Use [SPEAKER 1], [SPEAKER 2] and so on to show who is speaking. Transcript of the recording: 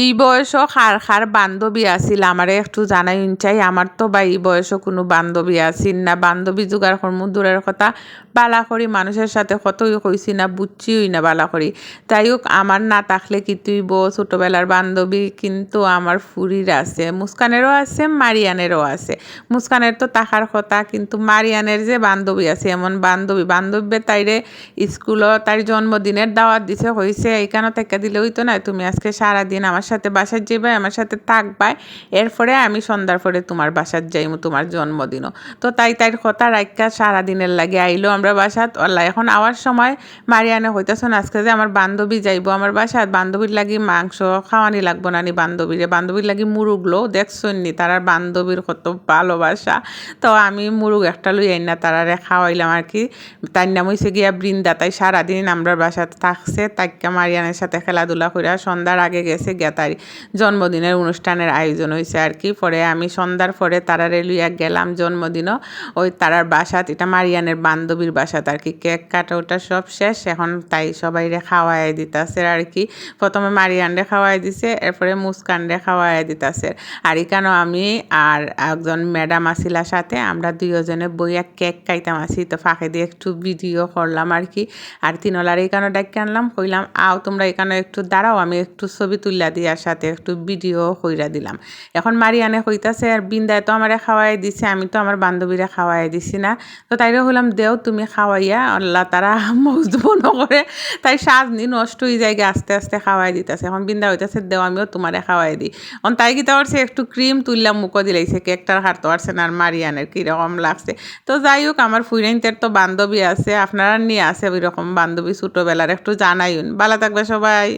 [SPEAKER 1] এই বয়সও খার খার বান্ধবী আছিল, আমারে একটু জানাই চাই আমার তো বা এই বয়সও কোনো বান্ধবী আছিল না। বান্ধবী জোগাড় করমু দূরের কথা, বালা করি মানুষের সাথে কতই কইছি না বুঝছিই না বালা করি তাই হোক আমার না থাকলে কি তুই বউ ছোটোবেলার বান্ধবী, কিন্তু আমার ফুরির আছে, মুস্কানেরও আছে মারিয়ানেরও আছে। মুস্কানের তো তাহার কথা, কিন্তু মারিয়ানের যে বান্ধবী আছে, এমন বান্ধবী। বান্ধবী তাইরে স্কুলও তার জন্মদিনের দাওয়াত দিছে হয়েছে এইখানে থেকে দিলে তো না, তুমি আজকে সারাদিন আমার সাথে বাসার যাইবাই আমার সাথে থাকবাই এরপরে আমি সন্ধ্যার পরে তোমার বাসার যাইমু, তোমার জন্মদিনও। তো তাই তাইর কথা রাখা সারাদিনের লাগে আইলো আমরা বাসাত আল্লাহ, এখন আওয়ার সময় মারিয়ানে হইতেছেন আজকে যে আমার বান্ধবী যাইবো আমার বাসাত বান্ধবীর লাগি মাংস খাওয়ানি লাগবো না নি বান্ধবীরে। বান্ধবীর লাগি মুরুগলো দেখছেন নি তারার বান্ধবীর কত ভালোবাসা। তো আমি মুরুগ একটা লই আইন তারারে খাওয়াইলাম আর কি। তার নাম হইছে গিয়া বৃন্দা, তাই সারাদিন আমরা বাসাতে থাকছে তাইকা মারিয়ানের সাথে খেলাধুলা করে সন্ধ্যার আগে গেছে গিয়া তার জন্মদিনের অনুষ্ঠানের আয়োজন হয়েছে আর কি। পরে আমি সন্ধ্যার পরে তারারে লইয়া গেলাম জন্মদিনও। ওই তারার বাসাত, এটা মারিয়ানের বান্ধবীর বাসাত আর কি। কেক কাটা ওটা সব শেষ, এখন তাই সবাই রে খাওয়াই দিতাছে আর কি। প্রথমে মারিয়ানরে খাওয়াই দিছে, এরপরে মুস্কানরে খাওয়াই দিতাছে। আর এখানেও আমি আর একজন ম্যাডাম আসিলার সাথে, আমরা দুইজনে বইয়া কেক খাইতাম আসি। তো ফাঁকে দিয়ে একটু ভিডিও করলাম আর কি। আর তিনলার এখানে ডাকি আনলাম, কইলাম, আও, তোমরা এখানে একটু দাঁড়াও, আমি একটু ছবি তুললা দিয়ার সাথে একটু ভিডিও কইরা দিলাম। এখন মারিয়ানে কইতাছে, আর বিন্দায় তো আমারে খাওয়াই দিছে, আমি তো আমার বান্ধবীরা খাওয়াই দিছি না। তো তাইরে হলাম দেও, তুমি খাওয়াইয়া, আল্লাহ তারা মজদুব করে তাই সাজনি নষ্ট হয়ে যায় আস্তে আস্তে খাওয়াই দিতেছে। এখন বিন্দা হইতাছে, দেও, আমিও তোমারে খাওয়াই দিই। অন তাই কি পারছে একটু ক্রিম তুললাম মুখো দিলাইছে, কেকটার হারতে পারছে না, আর মারিয়ানের কীরকম লাগছে। তো যাই হোক, আমার ফুইরাইনদের তো বান্ধবী আছে, আপনারা নিয়ে আছে ওই রকম বান্ধবী ছোটোবেলার, একটু জানাইন ভালো থাকবে সবাই।